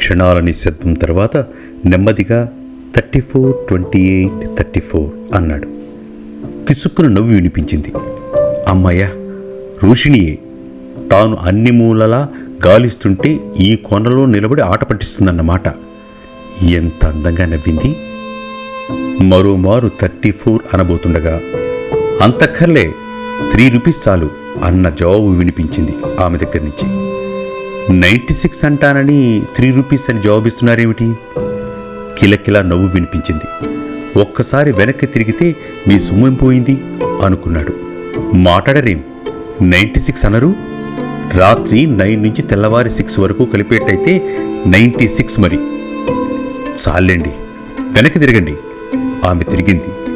క్షణాల నిశ్శబ్దం తర్వాత నెమ్మదిగా thirty four twenty eight thirty four అన్నాడు. కిసుక్కున నవ్వు వినిపించింది. అమ్మయ్య రోషిణియే తాను అన్ని మూలలా గాలిస్తుంటే ఈ కొనలో నిలబడి ఆట పట్టిస్తుందన్నమాట. ఎంత అందంగా నవ్వింది. మరోమారు థర్టీ ఫోర్ అనబోతుండగా అంతక్కర్లే త్రీ రూపీస్ చాలు అన్న జవాబు వినిపించింది ఆమె దగ్గర నుంచి. నైంటీ సిక్స్ అంటానని త్రీ రూపీస్ అని జవాబిస్తున్నారేమిటి? కిలకిలా నవ్వు వినిపించింది. ఒక్కసారి వెనక్కి తిరిగితే మీ సుమ్మం పోయింది? అనుకున్నాడు. మాట్లాడరేం? నైంటీ సిక్స్ అనరు? రాత్రి నైన్ నుంచి తెల్లవారి సిక్స్ వరకు కలిపేటైతే నైంటీ సిక్స్ మరి. చాలండి. వెనక్కి తిరగండి. ఆమె తిరిగింది.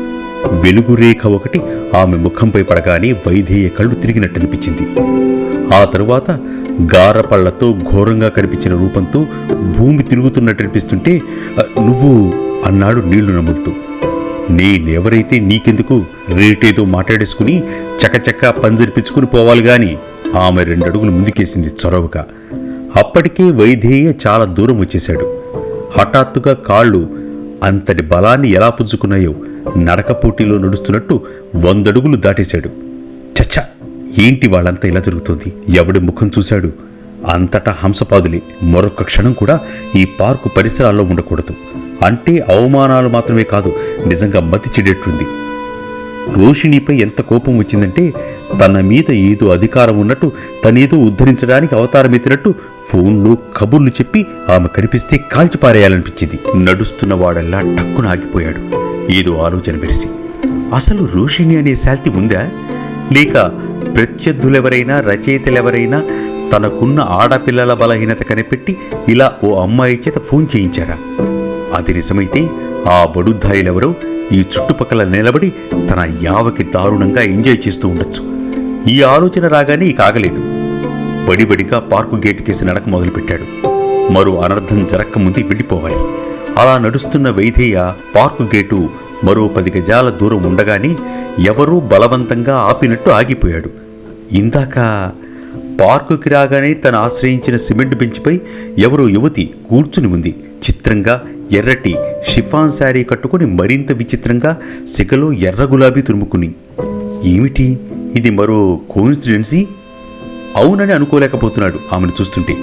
వెలుగు రేఖ ఒకటి ఆమె ముఖంపై పడగానే వైదేయ కళ్ళు తిరిగినట్టు అనిపించింది. ఆ తరువాత గారపళ్ళతో ఘోరంగా కనిపించిన రూపంతో భూమి తిరుగుతున్నట్టు అనిపిస్తుంటే నువ్వు అన్నాడు నీళ్ళు నములుతూ. నేనెవరైతే నీకెందుకు రేటేదో మాట్లాడేసుకుని చకచక పంజరిపించుకుని పోవాలి గాని ఆమె రెండడుగులు ముందుకేసింది చొరవగా అప్పటికే వైదేయ చాలా దూరం వచ్చేశాడు. హఠాత్తుగా కాళ్ళు అంతటి బలాన్ని ఎలా పుంజుకున్నాయో నడక పోటీలో నడుస్తున్నట్టు వందడుగులు దాటేశాడు. చచ్చా! ఏంటి వాళ్ళంతా ఇలా జరుగుతోంది? ఎవడి ముఖం చూశాడు? అంతటా హంసపాదులే. మరొక క్షణం కూడా ఈ పార్కు పరిసరాల్లో ఉండకూడదు. అంటే అవమానాలు మాత్రమే కాదు నిజంగా మతి చెడేట్టుంది. రోషిణిపై ఎంత కోపం వచ్చిందంటే తన మీద ఏదో అధికారం ఉన్నట్టు తనేదో ఉద్ధరించడానికి అవతారం ఎత్తినట్టు ఫోన్లో కబుర్లు చెప్పి ఆమె కనిపిస్తే కాల్చిపారేయాలనిపించింది. నడుస్తున్న వాడల్లా టక్కున ఆగిపోయాడు. ఏదో ఆలోచన మెరిసి. అసలు రోషిణి అనే శాల్తి ఉందా? లేక ప్రత్యర్థులెవరైనా రచయితలెవరైనా తనకున్న ఆడపిల్లల బలహీనత కనిపెట్టి ఇలా ఓ అమ్మాయి చేత ఫోన్ చేయించారా? అది నిజమైతే ఆ బడుద్దాయిలెవరో ఈ చుట్టుపక్కల నిలబడి తన యావకి దారుణంగా ఎంజాయ్ చేస్తూ ఉండొచ్చు. ఈ ఆలోచన రాగానే ఇక ఆగలేదు. వడివడిగా పార్కు గేటుకేసి నడక మొదలుపెట్టాడు. మరో అనర్థం జరక్కముందే వెళ్ళిపోవాలి. అలా నడుస్తున్న వైదేయ పార్కు గేటు మరో పది గజాల దూరం ఉండగానే ఎవరూ బలవంతంగా ఆపినట్టు ఆగిపోయాడు. ఇందాక పార్కుకి రాగానే తను ఆశ్రయించిన సిమెంట్ బెంచ్పై ఎవరో యువతి కూర్చుని ఉంది. చిత్రంగా ఎర్రటి షిఫాన్ శారీ కట్టుకుని మరింత విచిత్రంగా సిగలో ఎర్ర గులాబీ తురుముకుని ఏమిటి? ఇది మరో కోన్సిడెన్సీ అవునని అనుకోలేకపోతున్నాడు ఆమెను చూస్తుంటే.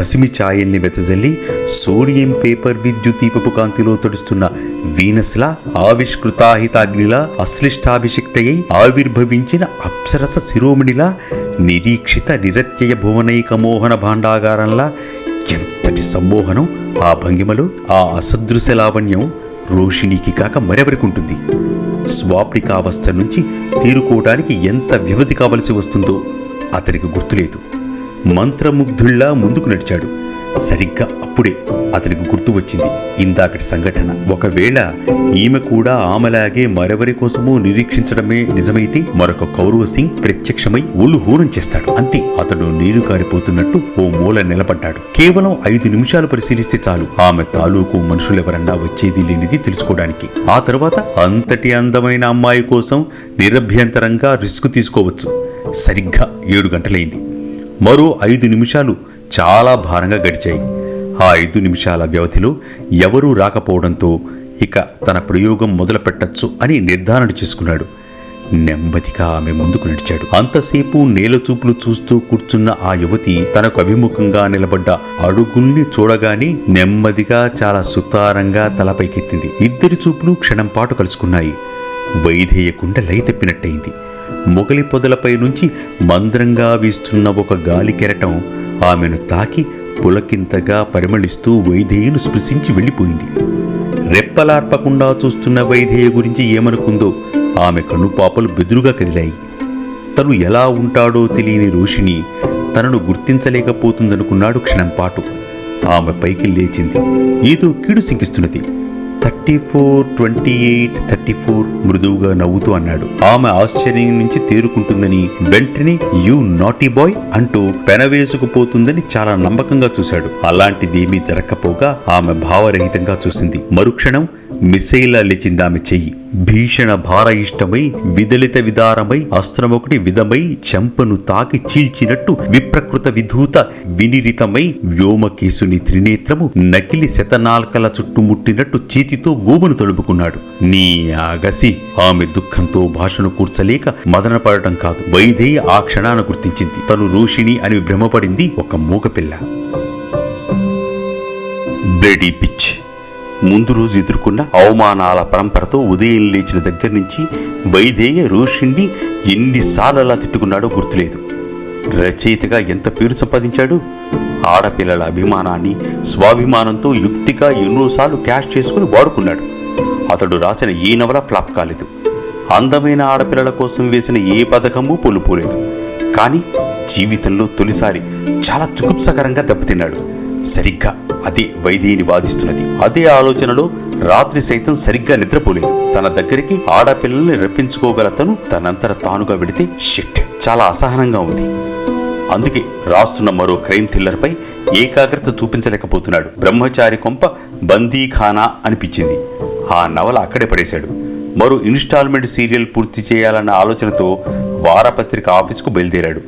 పసిమి ఛాయల్ని వెతజల్లి సోడియం పేపర్ విద్యుత్ దీపపు కాంతిలో తడుస్తున్న వీనస్లా ఆవిష్కృతాహితాగ్నిలా అశ్లిష్టాభిషిక్తయై ఆవిర్భవించిన అప్సరస శిరోమణిలా నిరీక్షిత నిరత్యయ భువనైక మోహన భాండాగారంలా ఎంతటి సమ్మోహనం ఆ భంగిమలో ఆ అసదృశ లావణ్యం రోషిణికి కాక మరెవరికి ఉంటుంది? స్వాప్నికావస్థ నుంచి తీరుకోవడానికి ఎంత వ్యవధి కావలసి వస్తుందో అతనికి గుర్తులేదు. మంత్రముగ్ధుల్లా ముందుకు నడిచాడు. సరిగ్గా అప్పుడే అతనికి గుర్తు వచ్చింది. ఇందాకటి సంఘటన. ఒకవేళ ఈమె కూడా ఆమెలాగే మరెవరి కోసమో నిరీక్షించడమే నిజమైతే మరొక కౌరవ సింగ్ ప్రత్యక్షమై ఒళ్ళు హూనం చేస్తాడు. అంతే. అతడు నీరు కారిపోతున్నట్టు ఓ మూల నిలబడ్డాడు. కేవలం ఐదు నిమిషాలు పరిశీలిస్తే చాలు. ఆమె తాలూకు మనుషులెవరన్నా వచ్చేది లేనిది తెలుసుకోవడానికి. ఆ తర్వాత అంతటి అందమైన అమ్మాయి కోసం నిరభ్యంతరంగా రిస్క్ తీసుకోవచ్చు. సరిగ్గా ఏడు గంటలైంది. మరో ఐదు నిమిషాలు చాలా భారంగా గడిచాయి. ఆ ఐదు నిమిషాల వ్యవధిలో ఎవరూ రాకపోవడంతో ఇక తన ప్రయోగం మొదలు పెట్టచ్చు అని నిర్ధారణ చేసుకున్నాడు. నెమ్మదిగా ఆమె ముందుకు నడిచాడు. అంతసేపు నేల చూపులు చూస్తూ కూర్చున్న ఆ యువతి తనకు అభిముఖంగా నిలబడ్డ అడుగుల్ని చూడగానే నెమ్మదిగా చాలా సుతారంగా తలపైకెత్తింది. ఇద్దరి చూపులు క్షణం పాటు కలుసుకున్నాయి. వైధేయకుండా లయ తప్పినట్టయింది మొగలి పొదలపై నుంచి మంద్రంగా వీస్తున్న ఒక గాలి కెరటం ఆమెను తాకి పులకింతగా పరిమళిస్తూ వైదేయును స్పృశించి వెళ్ళిపోయింది. రెప్పలార్పకుండా చూస్తున్న వైదేయ గురించి ఏమనుకుందో ఆమె కనుపాపలు బెదురుగా కదిలాయి. తను ఎలా ఉంటాడో తెలియని రోషిణి తనను గుర్తించలేకపోతుందనుకున్నాడు క్షణం పాటు ఆమె పైకి లేచింది. ఏదో కీడు సింకిస్తున్నది thirty four twenty eight thirty four మృదువుగా నవ్వుతూ అన్నాడు. ఆమె ఆశ్చర్యం నుంచి తేరుకుంటుందని వెంటనే యూ నాటీ బాయ్ అంటూ పెనవేసుకుపోతుందని చాలా నమ్మకంగా చూశాడు. అలాంటిదేమీ జరగకపోగా ఆమె భావరహితంగా చూసింది. మరుక్షణం మిసైలా లేచింది ఆమె చెయ్యి. భీషణ భార ఇష్టమై విదలిత విదారమై అస్త్రమొకటి విధమై చెంపను తాకి చీల్చినట్టు విప్రకృత విధూత వినిరితమై వ్యోమకేశుని త్రినేత్రము నకిలి శతనాల్కల చుట్టుముట్టినట్టు చేతితో గోబును తడుపుకున్నాడు. నీ అగసి ఆమె దుఃఖంతో భాషను కూర్చలేక మదనపడటం కాదు. వైదేయ ఆ క్షణాన గుర్తించింది. తను రోషిణి అని భ్రమపడింది ఒక మూగపిల్ల. Bloody pitch. ముందు రోజు ఎదుర్కొన్న అవమానాల పరంపరతో ఉదయం లేచిన దగ్గర నుంచి వైదేయ రోషిణ్ణి ఎన్నిసార్లు అలా తిట్టుకున్నాడో గుర్తులేదు. రచయితగా ఎంత పేరు సంపాదించాడు? ఆడపిల్లల అభిమానాన్ని స్వాభిమానంతో యుక్తిగా ఎన్నోసార్లు క్యాష్ చేసుకుని వాడుకున్నాడు. అతడు రాసిన ఏ నవల ఫ్లాప్ కాలేదు. అందమైన ఆడపిల్లల కోసం వేసిన ఏ పథకము పొలుపోలేదు కానీ జీవితంలో తొలిసారి చాలా చుకుప్సకరంగా దెబ్బతిన్నాడు. సరిగ్గా అదే వైదేహిని బాధిస్తున్నది అదే ఆలోచనలో రాత్రి సైతం సరిగ్గా నిద్రపోలేదు. తన దగ్గరికి ఆడపిల్లల్ని రప్పించుకోగల తను తనంతట తానుగా వెళితే షిట్ చాలా అసహనంగా ఉంది. అందుకే రాస్తున్న మరో క్రైమ్ థ్రిల్లర్పై ఏకాగ్రత చూపించలేకపోతున్నాడు. బ్రహ్మచారి కొంప బందీఖానా అనిపించింది. ఆ నవల అక్కడే పడేశాడు. మరో ఇన్స్టాల్మెంట్ సీరియల్ పూర్తి చేయాలన్న ఆలోచనతో వారపత్రిక ఆఫీసుకు బయలుదేరాడు.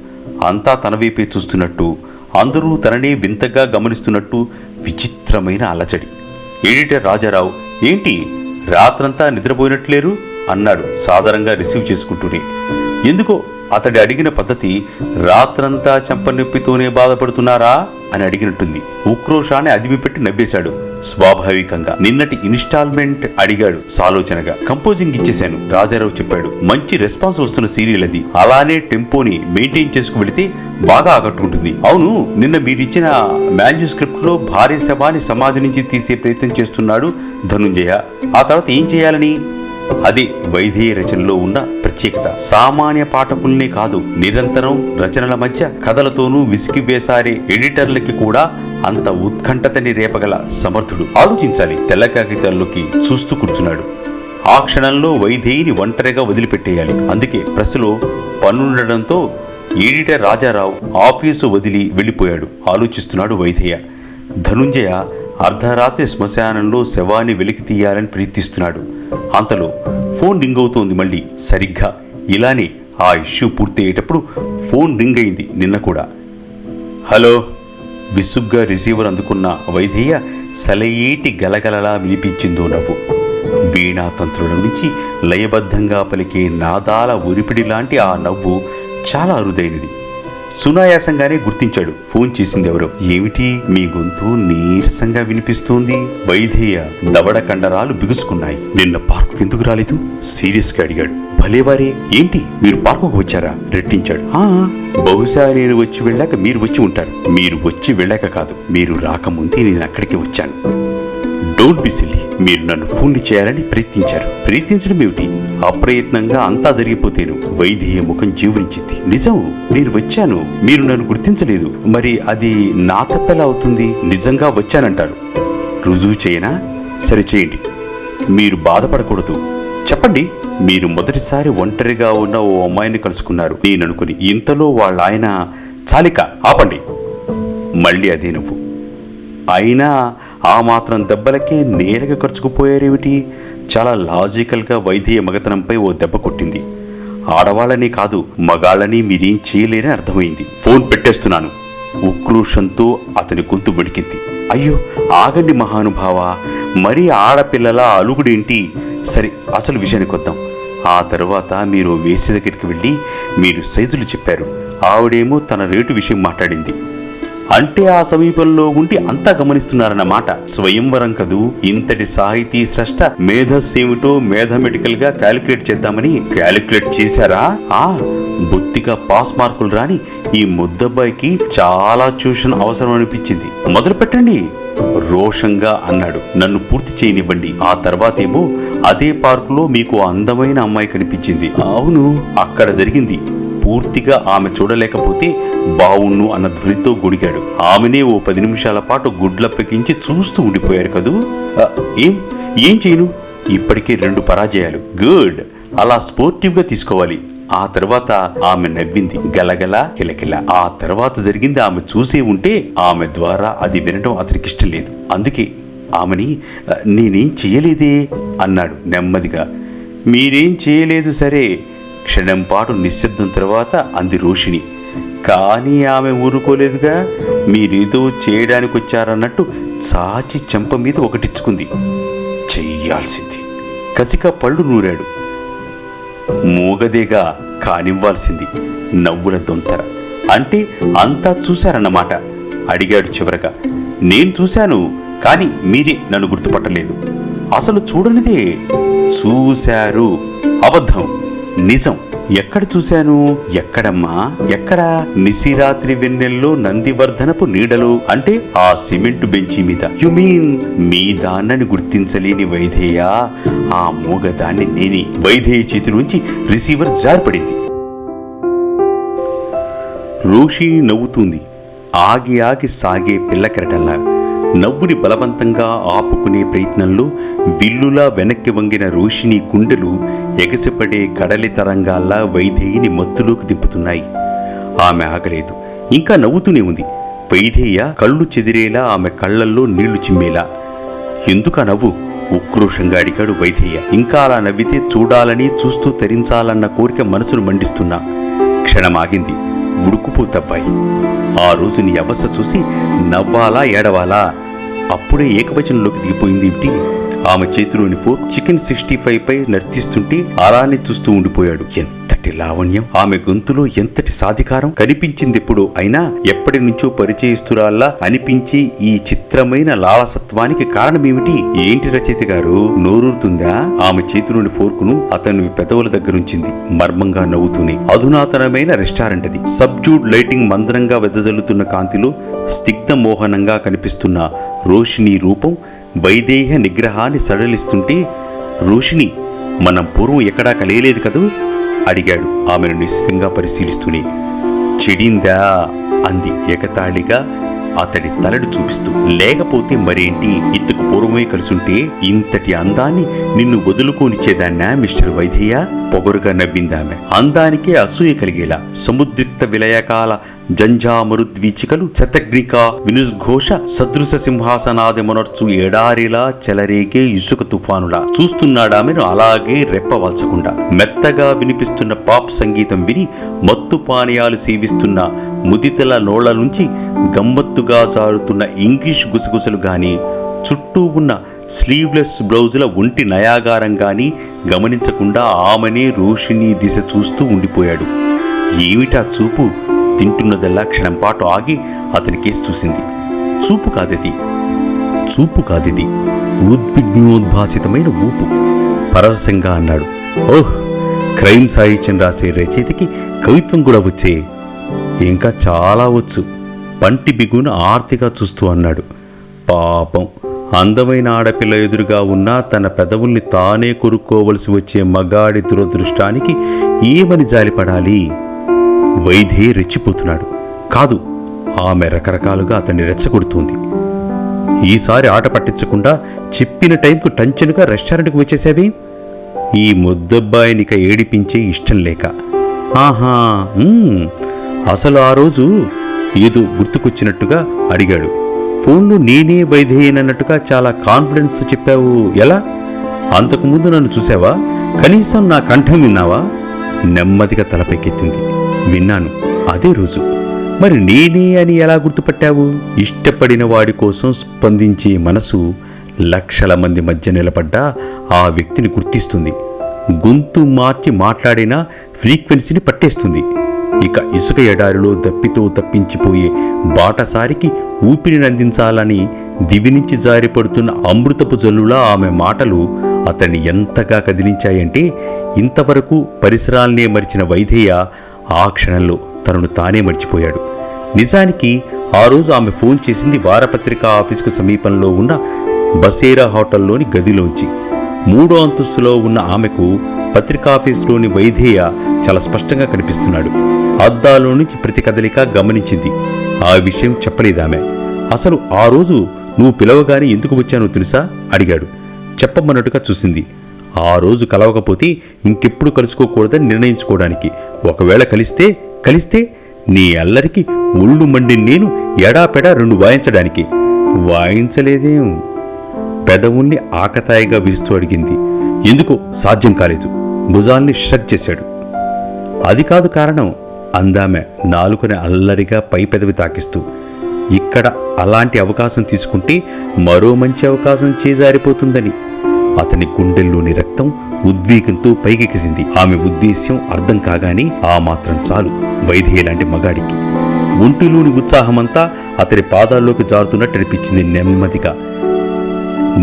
అంతా తన వైపే చూస్తున్నట్టు అందరూ తననే వింతగా గమనిస్తున్నట్టు విచిత్రమైన అలచడి. ఎడిటర్ రాజారావు ఏంటి రాత్రంతా నిద్రపోయినట్లేరు? అన్నాడు సాధారణంగా రిసీవ్ చేసుకుంటూనే. ఎందుకో అతడి అడిగిన పద్ధతి రాత్రంతా చెంపనొప్పితోనే బాధపడుతున్నారా? అని అడిగినట్టుంది. ఉక్రోషాన్ని అదిమిపెట్టి నవ్వేశాడు. స్వాభావికంగా. నిన్నటి ఇన్స్టాల్మెంట్ అడిగాడు సాలోచనగా. కంపోజింగ్ ఇచ్చేశాను రాజారావు చెప్పాడు. మంచి రెస్పాన్స్ వస్తున్న సీరియల్ అది. అలానే టెంపోని మెయింటైన్ చేసుకు వెళితే బాగా ఆకట్టుకుంటుంది. అవును నిన్న మీరిచ్చిన మాన్యుస్క్రిప్ట్లో భారీ శవాన్ని సమాధి నుంచి తీసే ప్రయత్నం చేస్తున్నాడు ధనుంజయ. ఆ తర్వాత ఏం చేయాలని? అది వైదేయ రచనలో ఉన్న ప్రత్యేకత. సామాన్య పాఠకుల్నే కాదు నిరంతరం రచనల మధ్య కథలతోనూ విసిగి వేసారే ఎడిటర్లకి కూడా అంత ఉత్కంఠతని రేపగల సమర్థుడు. ఆలోచించాలి తెల్ల కాగితాల్లోకి చూస్తూ కూర్చున్నాడు. ఆ క్షణంలో వైదేయిని ఒంటరిగా వదిలిపెట్టేయాలి. అందుకే ప్రెస్లో పనుండడంతో ఎడిటర్ రాజారావు ఆఫీసు వదిలి వెళ్ళిపోయాడు. ఆలోచిస్తున్నాడు వైదేయ ధనుంజయ అర్ధరాత్రి శ్మశానంలో శవాన్ని వెలికి తీయాలని ప్రయత్నిస్తున్నాడు. అంతలో ఫోన్ రింగ్ అవుతోంది మళ్ళీ. సరిగ్గా. ఇలానే ఆ ఇష్యూ పూర్తయ్యేటప్పుడు ఫోన్ రింగ్ అయింది నిన్న కూడా. హలో. విసుగ్గా రిసీవర్ అందుకున్న వైద్య సలయేటి గలగలలా వినిపించిందో నవ్వు. వీణాతంత్రుల నుంచి లయబద్ధంగా పలికే నాదాల ఉరిపిడి లాంటి ఆ నవ్వు చాలా అరుదైనది. సునాయాసంగానే గుర్తించాడు. ఫోన్ చేసింది ఎవరో ఏమిటి? మీ గొంతు నీరసంగా వినిపిస్తోంది. వైధేయ దవడ కండరాలు బిగుసుకున్నాయి. నిన్న పార్కు ఎందుకు రాలేదు? సీరియస్గా అడిగాడు. భలేవారే. ఏంటి? మీరు పార్కుకు వచ్చారా? రెట్టించాడు. ఆ బహుశా నేను వచ్చి వెళ్ళాక మీరు వచ్చి ఉంటారు. మీరు వచ్చి వెళ్ళాక కాదు. మీరు రాకముందే నేను అక్కడికి వచ్చాను. Don't be silly. మీరు నన్ను ఫోన్ చేయాలని ప్రయత్నించారు. ప్రయత్నించడం ఏమిటి? అప్రయత్నంగా అంతా జరిగిపోతేను. వైదేహి ముఖం జీవరించింది నిజం నేను వచ్చాను. మీరు నన్ను గుర్తించలేదు. మరి అది నా తప్పెలా అవుతుంది? నిజంగా వచ్చానంటారు. రుజువు చేయనా? సరే చేయండి. మీరు బాధపడకూడదు. చెప్పండి. మీరు మొదటిసారి ఒంటరిగా ఉన్న ఓ అమ్మాయిని కలుసుకున్నారు. నేను అనుకుని ఇంతలో వాళ్ళ ఆయన చాలిక ఆపండి. మళ్ళీ అదే నువ్వు. అయినా ఆ మాత్రం దెబ్బలకే నేరుగా ఖర్చుకుపోయారేమిటి చాలా లాజికల్గా వైద్య మగతనంపై ఓ దెబ్బ కొట్టింది. ఆడవాళ్ళని కాదు మగాళ్ళని మీరేం చేయలేని అర్థమైంది. ఫోన్ పెట్టేస్తున్నాను. ఉక్రోషంతో అతని గొంతు వెడికింది. అయ్యో ఆగండి మహానుభావ. మరీ ఆడపిల్లల అలుగుడేంటి? సరే అసలు విషయానికి వద్దాం. ఆ తర్వాత మీరు వేసి దగ్గరికి వెళ్ళి మీరు సైజులు చెప్పారు. ఆవిడేమో తన రేటు విషయం మాట్లాడింది. అంటే ఆ సమీపంలో ఉండి అంతా గమనిస్తున్నారన్నమాట. స్వయంవరం కదూ ఇంతటి సాహితీ స్రష్ట మేధస్సేమిటో మేధమెటికల్గా క్యాలిక్యులేట్ చేద్దామని క్యాలిక్యులేట్ చేశారా? ఆ బొత్తిగా పాస్ మార్కులు రాని ఈ ముద్దబ్బాయికి చాలా ట్యూషన్ అవసరం అనిపించింది. మొదలు పెట్టండి. రోషంగా అన్నాడు. నన్ను పూర్తి చేయనివ్వండి. ఆ తర్వాతేమో అదే పార్కులో మీకు అందమైన అమ్మాయి కనిపించింది. అవును అక్కడ జరిగింది. పూర్తిగా ఆమె చూడలేకపోతే బావుణ్ణు అన్న ధ్వనితో గొడిగాడు ఆమెనే ఓ పది నిమిషాల పాటు గుడ్లప్పకించి చూస్తూ ఉండిపోయారు కదూ? ఏం? ఏం చేయను? ఇప్పటికే రెండు పరాజయాలు. గుడ్! అలా స్పోర్టివ్గా తీసుకోవాలి. ఆ తర్వాత ఆమె నవ్వింది. గలగల కిలకిల. ఆ తర్వాత జరిగింది ఆమె చూసే ఉంటే ఆమె ద్వారా అది వినడం అతనికి ఇష్టం లేదు. అందుకే ఆమెని నేనేం చేయలేదే? అన్నాడు నెమ్మదిగా. మీరేం చేయలేదు సరే. క్షణం పాటు నిశ్శబ్దం తర్వాత అంది రోషిణి. కానీ ఆమె ఊరుకోలేదుగా మీరేదో చేయడానికి వచ్చారన్నట్టు చాచి చెంప మీద ఒకటిచ్చుకుంది. చెయ్యాల్సింది. కసిక పళ్ళు నూరాడు. మూగదేగా కానివ్వాల్సింది నవ్వుల దొంతర. అంటే అంతా చూశారన్నమాట. అడిగాడు చివరగా. నేను చూశాను కానీ మీరే నన్ను గుర్తుపట్టలేదు. అసలు చూడనిదే. చూశారు. అబద్ధం. నిజం. ఎక్కడ చూశాను? ఎక్కడమ్మా? ఎక్కడ? నిశిరాత్రి వెన్నెల్లో నందివర్ధనపు నీడలు అంటే ఆ సిమెంట్ బెంచి మీద. యు మీన్ మీ దాన్నని గుర్తించలేని వైధేయ ఆ మూగదాన్ని నేనే. వైధేయ చేతి నుంచి రిసీవర్ జారిపడింది. రోషి నవ్వుతుంది. ఆగి ఆగి సాగే పిల్లకెరటల్లా నవ్వుని బలవంతంగా ఆపుకునే ప్రయత్నంలో విల్లులా వెనక్కి వంగిన రోషిని గుండెలు ఎగసిపడే కడలి తరంగాల్లా వైదేయిని మత్తులోకి దింపుతున్నాయి. ఆమె ఆగలేదు. ఇంకా నవ్వుతూనే ఉంది. వైదేయ కళ్ళు చెదిరేలా ఆమె కళ్ళల్లో నీళ్ళు చిమ్మేలా. ఎందుక నవ్వు? ఉక్రోషంగా అడిగాడు వైదేయ ఇంకా అలా నవ్వితే చూడాలని చూస్తూ తరించాలన్న కోరిక మనసును మండిస్తున్నా. క్షణమాగింది ఉడుకుపోతబ్బాయి ఆ రోజు నీ అవస్థ చూసి నవ్వాలా ఏడవాలా? అప్పుడే ఏకవచనంలోకి దిగిపోయింది ఏమిటి? ఆమె చేతిలోని ఫోర్ చికెన్ సిక్స్టీ ఫైవ్ పై నర్తిస్తుంటే అలానే చూస్తూ ఉండిపోయాడు. ఎంతటి లావణ్యం? ఆమె గొంతులో ఎంతటి సాధికారం కనిపించింది ఎప్పుడు అయినా ఎప్పటి నుంచో పరిచయస్తురాల్లా అనిపించి ఈ చిత్రమైన లాలసత్వానికి కారణమేమిటి? ఏంటి రచయిత గారు? నోరూరుతుందా? ఆమె చేతిలోని ఫోర్కును అతను పెదవుల దగ్గరుంచింది. మర్మంగా నవ్వుతూనే. అధునాతనమైన రెస్టారెంట్ అది సబ్జూడ్ లైటింగ్ మందరంగా వెదజల్లుతున్న కాంతిలో స్నిగ్ధ మోహనంగా కనిపిస్తున్న రోషిణి రూపం వైదేహ నిగ్రహాన్ని సడలిస్తుంటే రోషిణి మనం పూర్వం ఎక్కడా కలియలేదు కదూ? అడిగాడు. ఆమెను నిశ్చితంగా పరిశీలిస్తూనే చెడిందా? అంది ఏకతాళిగా అతడి తలడు చూపిస్తూ లేకపోతే మరేంటి? ఇంతకు పూర్వమే కలుసుంటే ఇంతటి అందాన్ని నిన్ను వదులుకోనిచ్చేదాన్నా మిస్టర్ వైద్య పొగరుగా నవ్విందామె అందానికే అసూయ కలిగేలా సముద్రిక్త విలయకాల జంజామరుద్వీచికలు శతగ్నిక వినుఘోష సదృశ సింహాసనాది మొనర్చు ఎడారిలా చెలరేగే ఇసుక తుఫానులా. చూస్తున్నాడామెను అలాగే రెప్పవాల్చకుండా మెత్తగా వినిపిస్తున్న పాప్ సంగీతం విని మత్తు పానీయాలు సేవిస్తున్న ముదితల నోళ్ళ నుంచి గమ్మత్తుగా జారుతున్న ఇంగ్లీష్ గుసగుసలు గాని చుట్టూ ఉన్న స్లీవ్లెస్ బ్లౌజుల ఒంటి నయాగారం గాని గమనించకుండా ఆమెనే రోషిణి దిశ చూస్తూ ఉండిపోయాడు. ఏమిటా చూపు? తింటున్నదల్లా క్షణం పాటు ఆగి అతని కేసు చూసింది. చూపు కాదది. చూపు కాదిది. ఉద్విగ్నోద్భాసితమైన ఊపు. పరవశంగా అన్నాడు. ఓహ్! క్రైమ్ సాహిత్యం రాసే రచయితకి కవిత్వం కూడా వచ్చే ఇంకా చాలా వచ్చు. పంటి బిగున ఆర్తిగా చూస్తూ అన్నాడు. పాపం అందమైన ఆడపిల్ల ఎదురుగా ఉన్నా తన పెదవుల్ని తానే కొరుక్కోవలసి వచ్చే మగాడి దురదృష్టానికి ఏమని జాలిపడాలి? వైద్యే రెచ్చిపోతున్నాడు. కాదు ఆమె రకరకాలుగా అతన్ని రెచ్చగొడుతుంది. ఈసారి ఆట పట్టించకుండా చెప్పిన టైంకు టంచనుగా రెస్టారెంట్కి వచ్చేసేవి? ఈ ముద్దబ్బాయినిక ఏడిపించే ఇష్టం లేక. ఆహా అసలు ఆ రోజు ఏదో గుర్తుకొచ్చినట్టుగా అడిగాడు. ఫోన్లో నేనే వైద్యేనన్నట్టుగా చాలా కాన్ఫిడెన్స్ చెప్పావు. ఎలా? అంతకుముందు నన్ను చూసావా? కనీసం నా కంఠం విన్నావా? నెమ్మదిగా తలపైకెత్తింది విన్నాను అదే రోజు. మరి నేనే అని ఎలా గుర్తుపట్టావు? ఇష్టపడిన వాడి కోసం స్పందించే మనసు లక్షల మంది మధ్య నిలబడ్డా ఆ వ్యక్తిని గుర్తిస్తుంది. గొంతు మార్చి మాట్లాడినా ఫ్రీక్వెన్సీని పట్టేస్తుంది. ఇక ఇసుక ఎడారిలో దప్పితో తప్పించిపోయే బాటసారికి ఊపిరినందించాలని దివి నుంచి జారిపడుతున్న అమృతపు జల్లులా ఆమె మాటలు అతన్ని ఎంతగా కదిలించాయంటే ఇంతవరకు పరిసరాల్నే మరిచిన వైధేయ ఆ క్షణంలో తనను తానే మర్చిపోయాడు. నిజానికి ఆ రోజు ఆమె ఫోన్ చేసింది వారపత్రిక ఆఫీసుకు సమీపంలో ఉన్న బసేరా హోటల్లోని గదిలోంచి. మూడో అంతస్తులో ఉన్న ఆమెకు పత్రికాఫీసులోని వైధేయ చాలా స్పష్టంగా కనిపిస్తున్నాడు. అద్దాలో నుంచి ప్రతి కదలిక గమనించింది. ఆ విషయం చెప్పలేదామె. అసలు ఆ రోజు నువ్వు పిలవగానే ఎందుకు వచ్చానో తెలుసా? అడిగాడు. చెప్పమన్నట్టుగా చూసింది. ఆ రోజు కలవకపోతే ఇంకెప్పుడు కలుసుకోకూడదని నిర్ణయించుకోవడానికి. ఒకవేళ కలిస్తే కలిస్తే నీ అల్లరికి ఒళ్ళు మండి నేను ఎడాపెడా రెండు వాయించడానికి. వాయించలేదేం? పెదవుల్ని ఆకతాయిగా విరుస్తూ అడిగింది. ఎందుకో సాధ్యం కాలేదు. భుజాల్ని షక్ చేశాడు. అది కాదు కారణం అందామె నాలుకని అల్లరిగా పై పెదవి తాకిస్తూ ఇక్కడ అలాంటి అవకాశం తీసుకుంటే మరో మంచి అవకాశం చేజారిపోతుందని. అతని గుండెల్లోని రక్తం ఉద్వేగంతో పైకెక్కిసింది ఆమె ఉద్దేశ్యం అర్థం కాగానే ఆ మాత్రం చాలు. వైదేహి లాంటి మగాడికి. ఒంటిలోని ఉత్సాహమంతా అతని పాదాల్లోకి జారుతున్నట్టు అనిపించింది నెమ్మదిగా.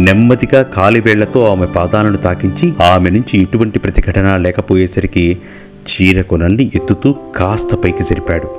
నెమ్మదిగా కాలివేళ్ళతో ఆమె పాదాలను తాకించి ఆమె నుంచి ఎటువంటి ప్రతిఘటన లేకపోయేసరికి చీర కొనల్ని ఎత్తుతూ కాస్త పైకి జరిపాడు.